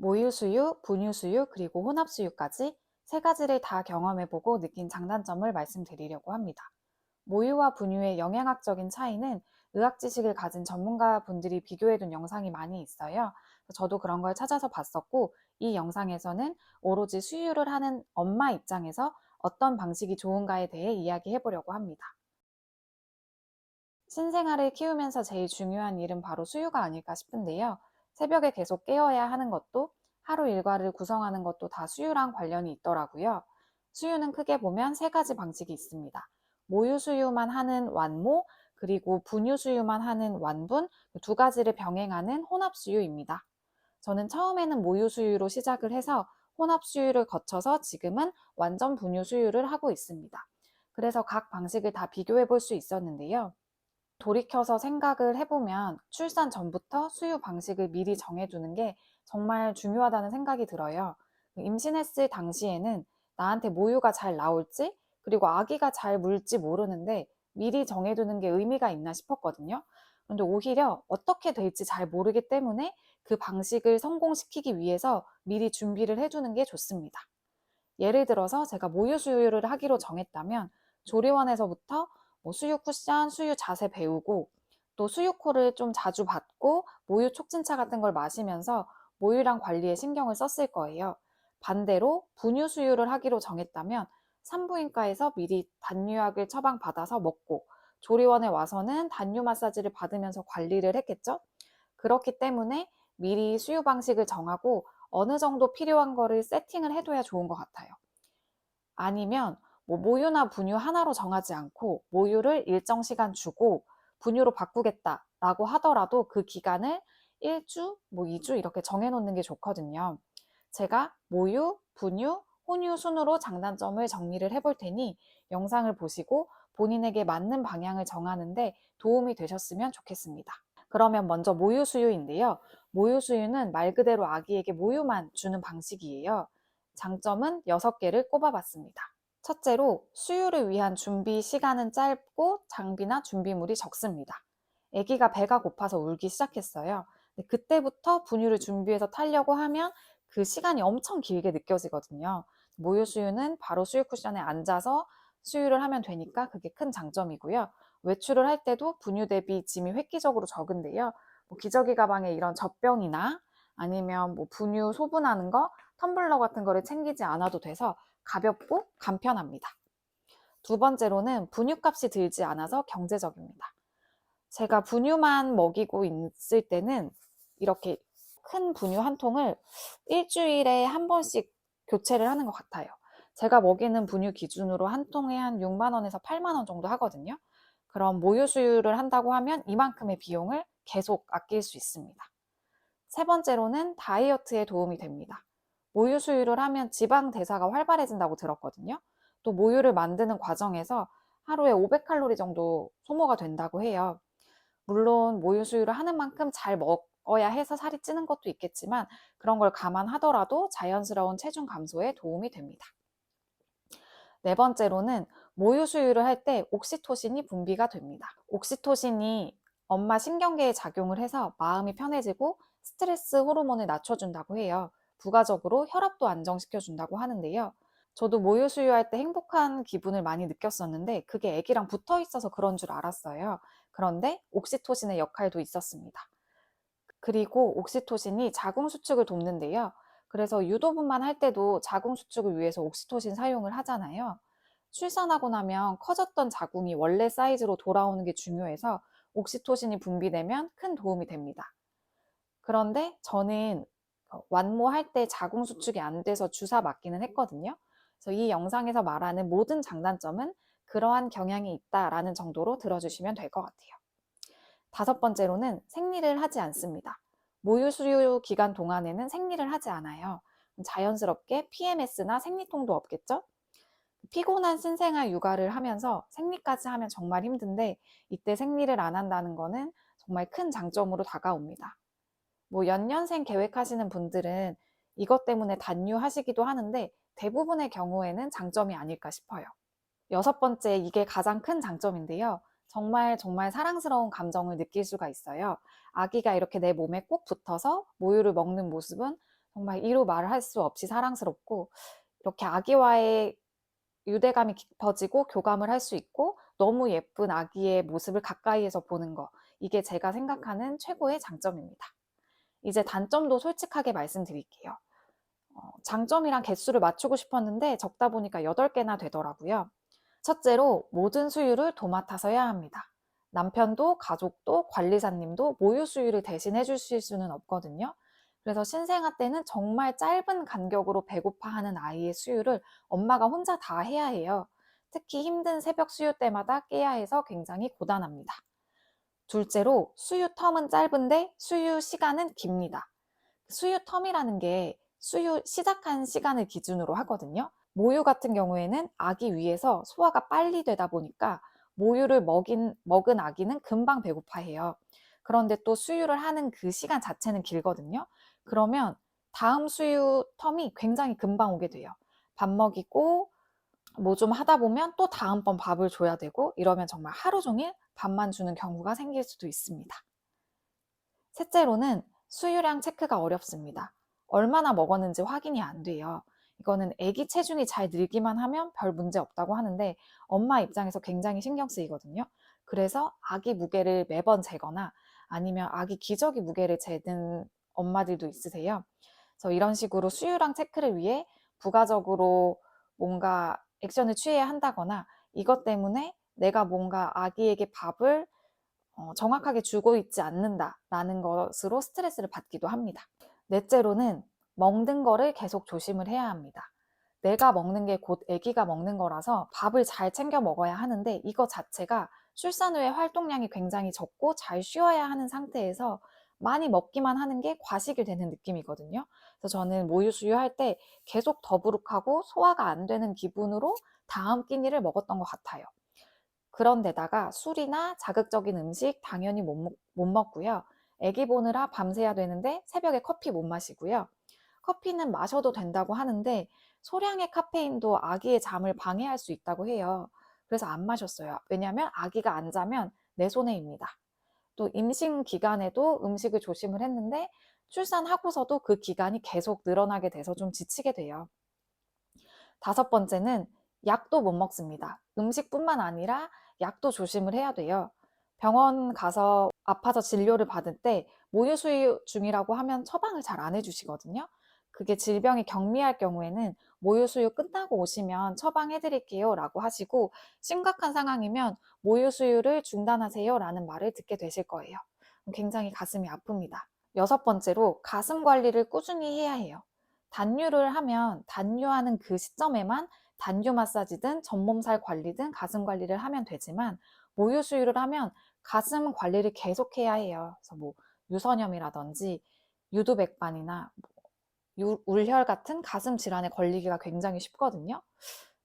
모유수유, 분유수유, 그리고 혼합수유까지 세 가지를 다 경험해보고 느낀 장단점을 말씀드리려고 합니다. 모유와 분유의 영양학적인 차이는 의학 지식을 가진 전문가 분들이 비교해둔 영상이 많이 있어요. 저도 그런 걸 찾아서 봤었고, 이 영상에서는 오로지 수유를 하는 엄마 입장에서 어떤 방식이 좋은가에 대해 이야기해 보려고 합니다. 신생아를 키우면서 제일 중요한 일은 바로 수유가 아닐까 싶은데요. 새벽에 계속 깨어야 하는 것도 하루 일과를 구성하는 것도 다 수유랑 관련이 있더라고요. 수유는 크게 보면 세 가지 방식이 있습니다. 모유 수유만 하는 완모, 그리고 분유 수유만 하는 완분 두 가지를 병행하는 혼합 수유입니다. 저는 처음에는 모유 수유로 시작을 해서 혼합 수유를 거쳐서 지금은 완전 분유 수유를 하고 있습니다. 그래서 각 방식을 다 비교해 볼 수 있었는데요. 돌이켜서 생각을 해보면 출산 전부터 수유 방식을 미리 정해두는 게 정말 중요하다는 생각이 들어요. 임신했을 당시에는 나한테 모유가 잘 나올지 그리고 아기가 잘 물지 모르는데 미리 정해두는 게 의미가 있나 싶었거든요. 그런데 오히려 어떻게 될지 잘 모르기 때문에 그 방식을 성공시키기 위해서 미리 준비를 해두는 게 좋습니다. 예를 들어서 제가 모유 수유를 하기로 정했다면 조리원에서부터 뭐 수유 쿠션, 수유 자세 배우고 또 수유코를 좀 자주 받고 모유 촉진차 같은 걸 마시면서 모유랑 관리에 신경을 썼을 거예요. 반대로 분유 수유를 하기로 정했다면 산부인과에서 미리 단유약을 처방받아서 먹고 조리원에 와서는 단유 마사지를 받으면서 관리를 했겠죠? 그렇기 때문에 미리 수유 방식을 정하고 어느 정도 필요한 거를 세팅을 해둬야 좋은 것 같아요. 아니면 뭐 모유나 분유 하나로 정하지 않고 모유를 일정 시간 주고 분유로 바꾸겠다라고 하더라도 그 기간을 1주, 뭐 2주 이렇게 정해놓는 게 좋거든요. 제가 모유, 분유, 혼유 순으로 장단점을 정리를 해볼 테니 영상을 보시고 본인에게 맞는 방향을 정하는데 도움이 되셨으면 좋겠습니다. 그러면 먼저 모유 수유인데요. 모유 수유는 말 그대로 아기에게 모유만 주는 방식이에요. 장점은 6개를 꼽아봤습니다. 첫째로 수유를 위한 준비 시간은 짧고 장비나 준비물이 적습니다. 아기가 배가 고파서 울기 시작했어요. 그때부터 분유를 준비해서 타려고 하면 그 시간이 엄청 길게 느껴지거든요. 모유 수유는 바로 수유 쿠션에 앉아서 수유를 하면 되니까 그게 큰 장점이고요. 외출을 할 때도 분유 대비 짐이 획기적으로 적은데요. 뭐 기저귀 가방에 이런 젖병이나 아니면 뭐 분유 소분하는 거, 텀블러 같은 거를 챙기지 않아도 돼서 가볍고 간편합니다. 두 번째로는 분유값이 들지 않아서 경제적입니다. 제가 분유만 먹이고 있을 때는 이렇게 큰 분유 한 통을 일주일에 한 번씩 교체를 하는 것 같아요. 제가 먹이는 분유 기준으로 한 통에 한 6만 원에서 8만 원 정도 하거든요. 그럼 모유 수유를 한다고 하면 이만큼의 비용을 계속 아낄 수 있습니다. 세 번째로는 다이어트에 도움이 됩니다. 모유 수유를 하면 지방 대사가 활발해진다고 들었거든요. 또 모유를 만드는 과정에서 하루에 500칼로리 정도 소모가 된다고 해요. 물론 모유 수유를 하는 만큼 잘 먹어야 해서 살이 찌는 것도 있겠지만 그런 걸 감안하더라도 자연스러운 체중 감소에 도움이 됩니다. 네 번째로는 모유 수유를 할 때 옥시토신이 분비가 됩니다. 옥시토신이 엄마 신경계에 작용을 해서 마음이 편해지고 스트레스 호르몬을 낮춰준다고 해요. 부가적으로 혈압도 안정시켜준다고 하는데요. 저도 모유 수유할 때 행복한 기분을 많이 느꼈었는데 그게 아기랑 붙어 있어서 그런 줄 알았어요. 그런데 옥시토신의 역할도 있었습니다. 그리고 옥시토신이 자궁 수축을 돕는데요. 그래서 유도분만 할 때도 자궁 수축을 위해서 옥시토신 사용을 하잖아요. 출산하고 나면 커졌던 자궁이 원래 사이즈로 돌아오는 게 중요해서 옥시토신이 분비되면 큰 도움이 됩니다. 그런데 저는 어, 완모할 때 자궁 수축이 안 돼서 주사 맞기는 했거든요. 그래서 이 영상에서 말하는 모든 장단점은 그러한 경향이 있다라는 정도로 들어주시면 될 것 같아요. 다섯 번째로는 생리를 하지 않습니다. 모유 수유 기간 동안에는 생리를 하지 않아요. 자연스럽게 PMS나 생리통도 없겠죠? 피곤한 신생아 육아를 하면서 생리까지 하면 정말 힘든데 이때 생리를 안 한다는 거는 정말 큰 장점으로 다가옵니다. 뭐 연년생 계획하시는 분들은 이것 때문에 단유하시기도 하는데 대부분의 경우에는 장점이 아닐까 싶어요. 여섯 번째, 이게 가장 큰 장점인데요. 정말 정말 사랑스러운 감정을 느낄 수가 있어요. 아기가 이렇게 내 몸에 꼭 붙어서 모유를 먹는 모습은 정말 이루 말할 수 없이 사랑스럽고 이렇게 아기와의 유대감이 깊어지고 교감을 할 수 있고 너무 예쁜 아기의 모습을 가까이에서 보는 거 이게 제가 생각하는 최고의 장점입니다. 이제 단점도 솔직하게 말씀드릴게요. 어, 장점이랑 개수를 맞추고 싶었는데 적다 보니까 8개나 되더라고요. 첫째로 모든 수유를 도맡아서 해야 합니다. 남편도 가족도 관리사님도 모유 수유를 대신해 주실 수는 없거든요. 그래서 신생아 때는 정말 짧은 간격으로 배고파하는 아이의 수유를 엄마가 혼자 다 해야 해요. 특히 힘든 새벽 수유 때마다 깨야 해서 굉장히 고단합니다. 둘째로 수유 텀은 짧은데 수유 시간은 깁니다. 수유 텀이라는 게 수유 시작한 시간을 기준으로 하거든요. 모유 같은 경우에는 아기 위에서 소화가 빨리 되다 보니까 모유를 먹인, 먹은 아기는 금방 배고파해요. 그런데 또 수유를 하는 그 시간 자체는 길거든요. 그러면 다음 수유 텀이 굉장히 금방 오게 돼요. 밥 먹이고 뭐 좀 하다 보면 또 다음번 밥을 줘야 되고 이러면 정말 하루 종일 밥만 주는 경우가 생길 수도 있습니다. 셋째로는 수유량 체크가 어렵습니다. 얼마나 먹었는지 확인이 안 돼요. 이거는 아기 체중이 잘 늘기만 하면 별 문제 없다고 하는데 엄마 입장에서 굉장히 신경 쓰이거든요. 그래서 아기 무게를 매번 재거나 아니면 아기 기저귀 무게를 재는 엄마들도 있으세요. 그래서 이런 식으로 수유랑 체크를 위해 부가적으로 뭔가 액션을 취해야 한다거나 이것 때문에 내가 뭔가 아기에게 밥을 어, 정확하게 주고 있지 않는다라는 것으로 스트레스를 받기도 합니다. 넷째로는 먹는 거를 계속 조심을 해야 합니다. 내가 먹는 게 곧 아기가 먹는 거라서 밥을 잘 챙겨 먹어야 하는데 이거 자체가 출산 후에 활동량이 굉장히 적고 잘 쉬어야 하는 상태에서 많이 먹기만 하는 게 과식이 되는 느낌이거든요. 그래서 저는 모유 수유할 때 계속 더부룩하고 소화가 안 되는 기분으로 다음 끼니를 먹었던 것 같아요. 그런데다가 술이나 자극적인 음식 당연히 못, 먹, 못 먹고요. 애기 보느라 밤새야 되는데 새벽에 커피 못 마시고요. 커피는 마셔도 된다고 하는데 소량의 카페인도 아기의 잠을 방해할 수 있다고 해요. 그래서 안 마셨어요. 왜냐하면 아기가 안 자면 내 손해입니다. 또 임신 기간에도 음식을 조심을 했는데 출산하고서도 그 기간이 계속 늘어나게 돼서 좀 지치게 돼요. 다섯 번째는 약도 못 먹습니다. 음식뿐만 아니라 약도 조심을 해야 돼요. 병원 가서 아파서 진료를 받을 때 모유 수유 중이라고 하면 처방을 잘 안 해주시거든요. 그게 질병이 경미할 경우에는 모유 수유 끝나고 오시면 처방해드릴게요 라고 하시고 심각한 상황이면 모유 수유를 중단하세요 라는 말을 듣게 되실 거예요. 굉장히 가슴이 아픕니다. 여섯 번째로 가슴 관리를 꾸준히 해야 해요. 단유를 하면 단유하는 그 시점에만 단유 마사지든 전몸살 관리든 가슴 관리를 하면 되지만 모유 수유를 하면 가슴 관리를 계속해야 해요. 그래서 뭐 유선염이라든지 유두백반이나 유, 울혈 같은 가슴 질환에 걸리기가 굉장히 쉽거든요.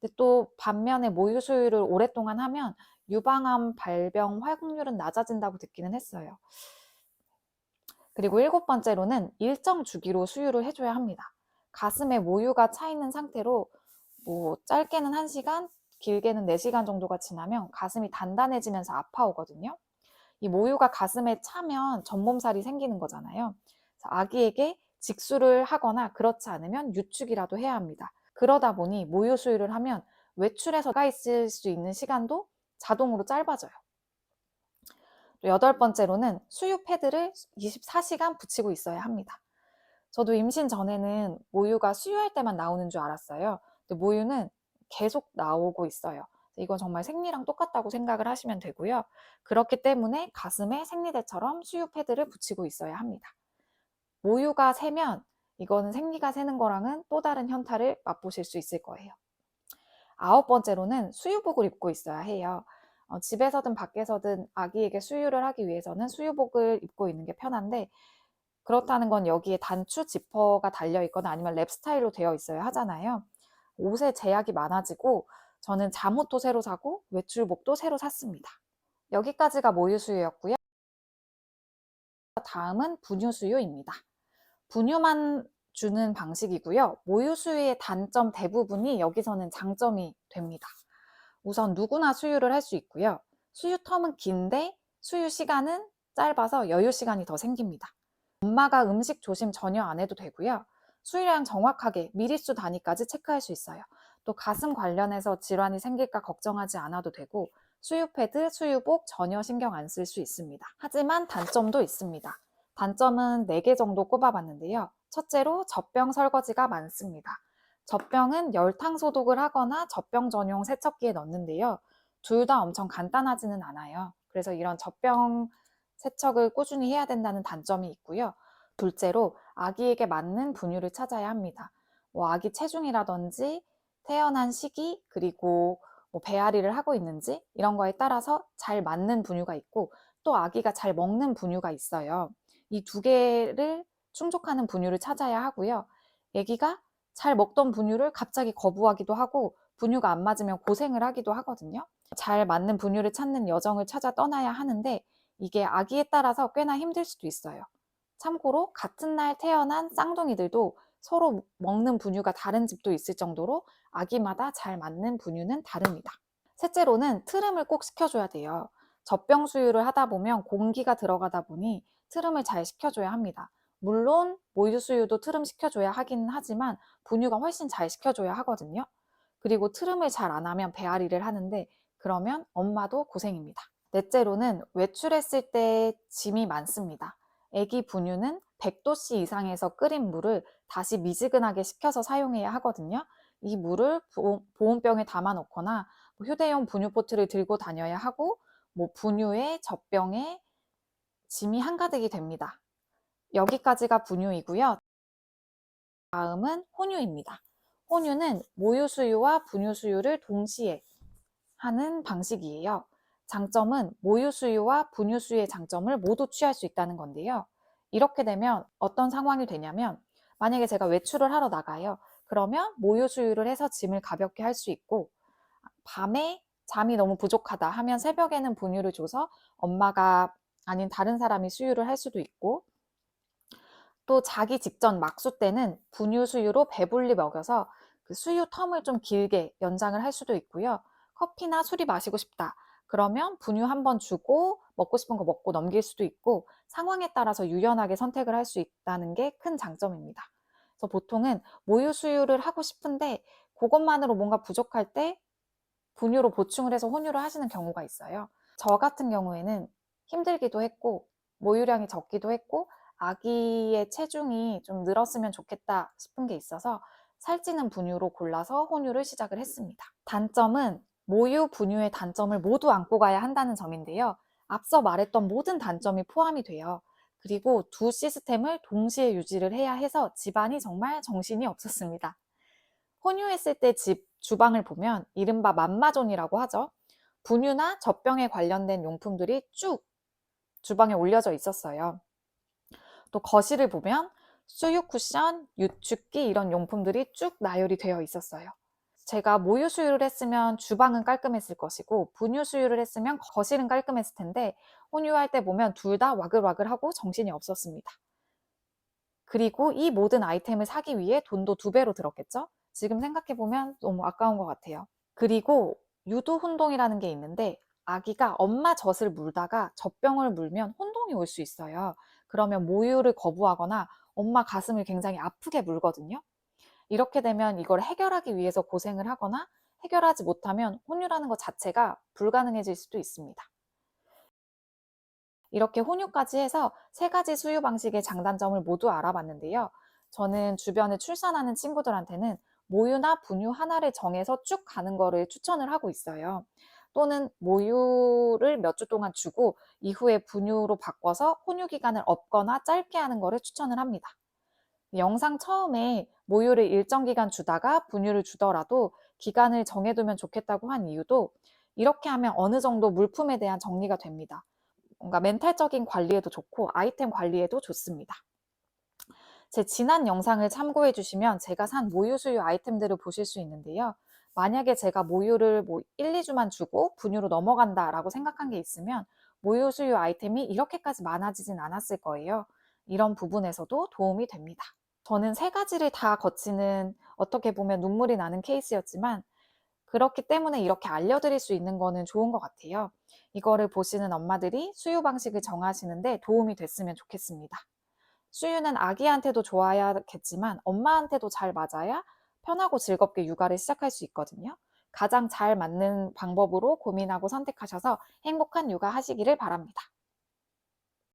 근데 또 반면에 모유 수유를 오랫동안 하면 유방암 발병 활동률은 낮아진다고 듣기는 했어요. 그리고 일곱 번째로는 일정 주기로 수유를 해줘야 합니다. 가슴에 모유가 차 있는 상태로 뭐 짧게는 1시간, 길게는 4시간 정도가 지나면 가슴이 단단해지면서 아파오거든요. 이 모유가 가슴에 차면 전몸살이 생기는 거잖아요. 아기에게 직수를 하거나 그렇지 않으면 유축이라도 해야 합니다. 그러다 보니 모유 수유를 하면 외출해서 가 있을 수 있는 시간도 자동으로 짧아져요. 여덟 번째로는 수유 패드를 24시간 붙이고 있어야 합니다. 저도 임신 전에는 모유가 수유할 때만 나오는 줄 알았어요. 근데 모유는 계속 나오고 있어요. 이건 정말 생리랑 똑같다고 생각을 하시면 되고요. 그렇기 때문에 가슴에 생리대처럼 수유 패드를 붙이고 있어야 합니다. 모유가 새면 이거는 생리가 새는 거랑은 또 다른 현타를 맛보실 수 있을 거예요. 아홉 번째로는 수유복을 입고 있어야 해요. 어, 집에서든 밖에서든 아기에게 수유를 하기 위해서는 수유복을 입고 있는 게 편한데 그렇다는 건 여기에 단추 지퍼가 달려 있거나 아니면 랩 스타일로 되어 있어야 하잖아요. 옷에 제약이 많아지고 저는 잠옷도 새로 사고 외출복도 새로 샀습니다. 여기까지가 모유 수유였고요. 다음은 분유 수유입니다. 분유만 주는 방식이고요. 모유 수유의 단점 대부분이 여기서는 장점이 됩니다. 우선 누구나 수유를 할 수 있고요. 수유 텀은 긴데 수유 시간은 짧아서 여유 시간이 더 생깁니다. 엄마가 음식 조심 전혀 안 해도 되고요. 수유량 정확하게 미리수 단위까지 체크할 수 있어요. 또 가슴 관련해서 질환이 생길까 걱정하지 않아도 되고 수유 패드, 수유복 전혀 신경 안 쓸 수 있습니다. 하지만 단점도 있습니다. 단점은 4개 정도 꼽아봤는데요. 첫째로 젖병 설거지가 많습니다. 젖병은 열탕 소독을 하거나 젖병 전용 세척기에 넣는데요. 둘 다 엄청 간단하지는 않아요. 그래서 이런 젖병 세척을 꾸준히 해야 된다는 단점이 있고요. 둘째로 아기에게 맞는 분유를 찾아야 합니다. 뭐 아기 체중이라든지 태어난 시기 그리고 뭐 배앓이를 하고 있는지 이런 거에 따라서 잘 맞는 분유가 있고 또 아기가 잘 먹는 분유가 있어요. 이 두 개를 충족하는 분유를 찾아야 하고요. 아기가 잘 먹던 분유를 갑자기 거부하기도 하고 분유가 안 맞으면 고생을 하기도 하거든요. 잘 맞는 분유를 찾는 여정을 찾아 떠나야 하는데 이게 아기에 따라서 꽤나 힘들 수도 있어요. 참고로 같은 날 태어난 쌍둥이들도 서로 먹는 분유가 다른 집도 있을 정도로 아기마다 잘 맞는 분유는 다릅니다. 셋째로는 트름을 꼭 시켜줘야 돼요. 젖병 수유를 하다 보면 공기가 들어가다 보니 트름을 잘 시켜줘야 합니다. 물론 모유 수유도 트름 시켜줘야 하기는 하지만 분유가 훨씬 잘 시켜줘야 하거든요. 그리고 트름을 잘 안 하면 배앓이를 하는데 그러면 엄마도 고생입니다. 넷째로는 외출했을 때 짐이 많습니다. 아기 분유는 100도씨 이상에서 끓인 물을 다시 미지근하게 식혀서 사용해야 하거든요. 이 물을 보온병에 담아 놓거나 뭐 휴대용 분유 포트를 들고 다녀야 하고 뭐 분유에 젖병에 짐이 한가득이 됩니다. 여기까지가 분유이고요. 다음은 혼유입니다. 혼유는 모유 수유와 분유 수유를 동시에 하는 방식이에요. 장점은 모유 수유와 분유 수유의 장점을 모두 취할 수 있다는 건데요. 이렇게 되면 어떤 상황이 되냐면 만약에 제가 외출을 하러 나가요. 그러면 모유 수유를 해서 짐을 가볍게 할 수 있고 밤에 잠이 너무 부족하다 하면 새벽에는 분유를 줘서 엄마가 아닌 다른 사람이 수유를 할 수도 있고 또 자기 직전 막수 때는 분유 수유로 배불리 먹여서 그 수유 텀을 좀 길게 연장을 할 수도 있고요. 커피나 술이 마시고 싶다. 그러면 분유 한 번 주고 먹고 싶은 거 먹고 넘길 수도 있고 상황에 따라서 유연하게 선택을 할 수 있다는 게 큰 장점입니다. 그래서 보통은 모유 수유를 하고 싶은데 그것만으로 뭔가 부족할 때 분유로 보충을 해서 혼유를 하시는 경우가 있어요. 저 같은 경우에는 힘들기도 했고 모유량이 적기도 했고 아기의 체중이 좀 늘었으면 좋겠다 싶은 게 있어서 살찌는 분유로 골라서 혼유를 시작을 했습니다. 단점은 모유 분유의 단점을 모두 안고 가야 한다는 점인데요. 앞서 말했던 모든 단점이 포함이 돼요. 그리고 두 시스템을 동시에 유지를 해야 해서 집안이 정말 정신이 없었습니다. 혼유했을 때 집 주방을 보면 이른바 맘마존이라고 하죠. 분유나 젖병에 관련된 용품들이 쭉 주방에 올려져 있었어요. 또 거실을 보면 수유 쿠션, 유축기 이런 용품들이 쭉 나열이 되어 있었어요. 제가 모유 수유를 했으면 주방은 깔끔했을 것이고 분유 수유를 했으면 거실은 깔끔했을 텐데 혼유할 때 보면 둘 다 와글와글하고 정신이 없었습니다. 그리고 이 모든 아이템을 사기 위해 돈도 두 배로 들었겠죠? 지금 생각해보면 너무 아까운 것 같아요. 그리고 유도 혼동이라는 게 있는데 아기가 엄마 젖을 물다가 젖병을 물면 혼동이 올 수 있어요. 그러면 모유를 거부하거나 엄마 가슴을 굉장히 아프게 물거든요. 이렇게 되면 이걸 해결하기 위해서 고생을 하거나 해결하지 못하면 혼유라는 것 자체가 불가능해질 수도 있습니다. 이렇게 혼유까지 해서 세 가지 수유 방식의 장단점을 모두 알아봤는데요. 저는 주변에 출산하는 친구들한테는 모유나 분유 하나를 정해서 쭉 가는 거를 추천을 하고 있어요. 또는 모유를 몇 주 동안 주고 이후에 분유로 바꿔서 혼유 기간을 없거나 짧게 하는 거를 추천을 합니다. 영상 처음에 모유를 일정 기간 주다가 분유를 주더라도 기간을 정해두면 좋겠다고 한 이유도 이렇게 하면 어느 정도 물품에 대한 정리가 됩니다. 뭔가 멘탈적인 관리에도 좋고 아이템 관리에도 좋습니다. 제 지난 영상을 참고해 주시면 제가 산 모유 수유 아이템들을 보실 수 있는데요. 만약에 제가 모유를 뭐 1, 2주만 주고 분유로 넘어간다라고 생각한 게 있으면 모유 수유 아이템이 이렇게까지 많아지진 않았을 거예요. 이런 부분에서도 도움이 됩니다. 저는 세 가지를 다 거치는 어떻게 보면 눈물이 나는 케이스였지만 그렇기 때문에 이렇게 알려드릴 수 있는 거는 좋은 것 같아요. 이거를 보시는 엄마들이 수유 방식을 정하시는데 도움이 됐으면 좋겠습니다. 수유는 아기한테도 좋아야겠지만 엄마한테도 잘 맞아야 편하고 즐겁게 육아를 시작할 수 있거든요. 가장 잘 맞는 방법으로 고민하고 선택하셔서 행복한 육아 하시기를 바랍니다.